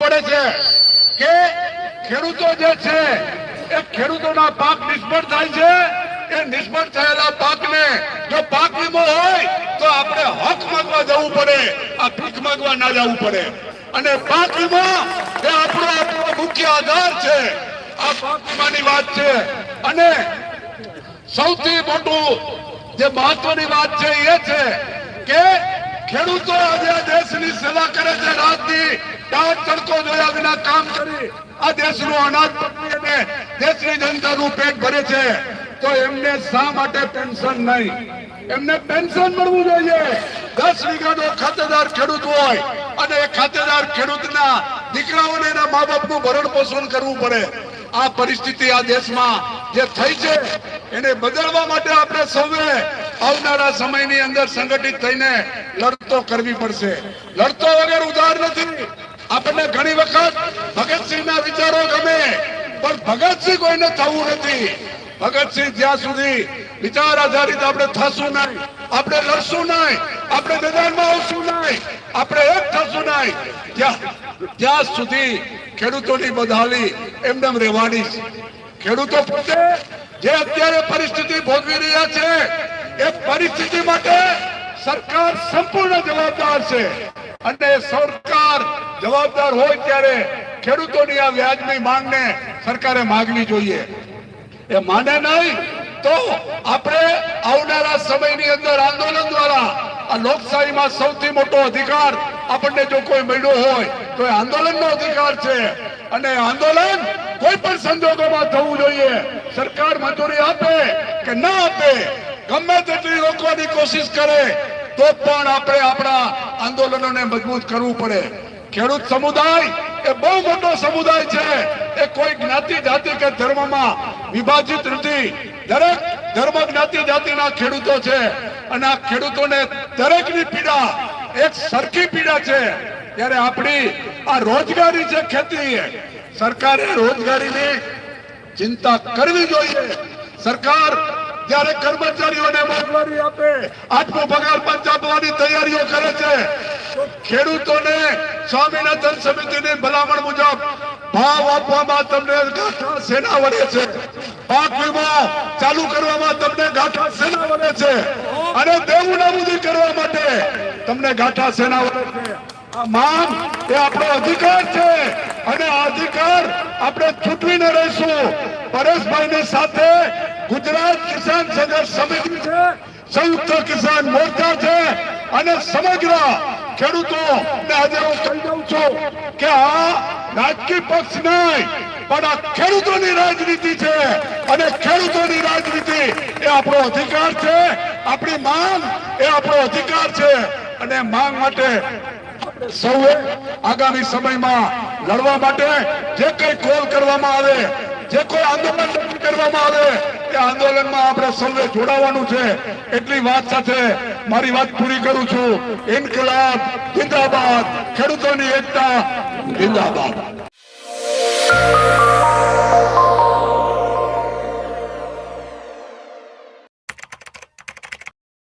પડે છે કે ખેડૂતો જે છે, એ ખેડૂતોના પાક નિષ્ફળ થાય છે. એ નિષ્ફળ થયેલા પાકને જો પાક વીમો હોય, તો આપણે હક માંગવા જવું પડે, આ ભીખ માંગવા ના જવું પડે. અને પાક વીમો એ આપણો આપણો મુખ્ય આધાર છે. આ પાક વીમાની વાત છે. અને સૌથી મોટું જે મહત્વની વાત છે એ છે કે ખેડૂતો આજે આ દેશની સેવા કરે છે, રાતની દાંત તડકો જોયા વિના કામ કરી આ દેશનું અનાજ પકવી અને દેશની જનતાનું પેટ ભરે છે. તો એમને શા માટે પેન્શન નહીં? એમને પેન્શન મળવું જોઈએ. દસ વીઘાનો ખાતેદાર ખેડૂત હોય અને એ ખાતેદાર ખેડૂતના દીકરાઓને એના મા બાપનું ભરણ પોષણ કરવું પડે. આ પરિસ્થિતિ આ દેશમાં જે થઈ છે, એને બદલવા માટે આપણે સૌએ આવનારા સમયની અંદર સંગઠિત થઈને લડતો કરવી પડશે. લડતો વગર ઉધાર નથી. આપણને ઘણી વખત ભગતસિંહના વિચારો ગમે, પણ ભગતસિંહ કોઈને થવું નથી. ભગતસિંહ જ્યાં સુધી વિચાર આધારિત આપણે થશું નહીં, આપણે લડશું નહીં, આપણે મેદાનમાં આવશું નહીં, આપણે એક થશું નહીં, ત્યાં સુધી ખેડૂતોની બદહાલી એમને રહેવાની છે. ખેડૂતો પોતે જે અત્યારે પરિસ્થિતિ ભોગવી રહ્યા છે એ પરિસ્થિતિ માટે સરકાર સંપૂર્ણ જવાબદાર છે. અને સરકાર જવાબદાર હોય ત્યારે ખેડૂતોની આ વ્યાજની માંગને સરકારે માગવી જોઈએ. એ માને નહીં તો આપણે આવનારા સમયની અંદર આંદોલન દ્વારા આ લોકશાહીમાં સૌથી મોટો અધિકાર આપણને જો કોઈ મળ્યો હોય તો એ આંદોલનનો અધિકાર છે. અને આંદોલન કોઈ પણ સંજોગોમાં થવું જોઈએ. સરકાર મંજૂરી આપે કે ના આપે ગમે તેટલી રોકવાની કોશિશ કરે, તો પણ આપણે આપણા આંદોલનોને મજબૂત કરવું પડે. ખેડૂત સમુદાય એ બહુ મોટો સમુદાય છે. એ કોઈ જ્ઞાતિ જાતિ કે ધર્મમાં વિભાજિત નથી. દરેક ધર્મ જ્ઞાતિ જાતિના ખેડૂતો છે. અને આ ખેડૂતોને દરેકની પીડા એક સરખી પીડા છે. ત્યારે આપણી આ રોજગારી છે ખેતી. સરકારે રોજગારીની ચિંતા કરવી જોઈએ. સરકાર જ્યારે કર્મચારીઓને મોંઘવારી આપે આજનો પગાર પંચ આપવાની તૈયારીઓ કરે છે. ખેડૂતોને સ્વામિનાથન સમિતિની ભલામણ મુજબ ભાવ આપવામાં તમને ગાંઠા સેના વળે છે. પાક વીમો ચાલુ કરવામાં તમને ગાંઠા સેના વળે છે. અને દેવું નાબૂદી કરવા માટે તમને ગાંઠા સેના વળે છે. માંગ એ આપણો અધિકાર છે. અને આ અધિકાર આપણે ચૂંટવીને રહીશું પરેશભાઈની સાથે ગુજરાત કિસાન સંઘર્ષ સમિતિ છે. સંયુક્ત કિસાન મોરચા છે. અને સમગ્ર ખેડૂતો આજે હું કહી દઉં છું કે આ રાજકીય પક્ષ નહીં, પણ આ ખેડૂતોની રાજનીતિ છે. અને ખેડૂતોની રાજનીતિ એ આપણો અધિકાર છે. આપણી માંગ એ આપણો અધિકાર છે. અને માંગ માટે સૌએ આગામી સમયમાં લડવા માટે જે કઈ કોલ કરવામાં આવે, જે કોઈ આંદોલન કરવામાં આવે એ આંદોલનમાં આપણે સૌને જોડાવાનું છે. એટલી વાત સાથે મારી વાત પૂરી કરું છું. ઇન્કલાબ જિંદાબાદ, ખેડૂતોની એકતા જિંદાબાદ.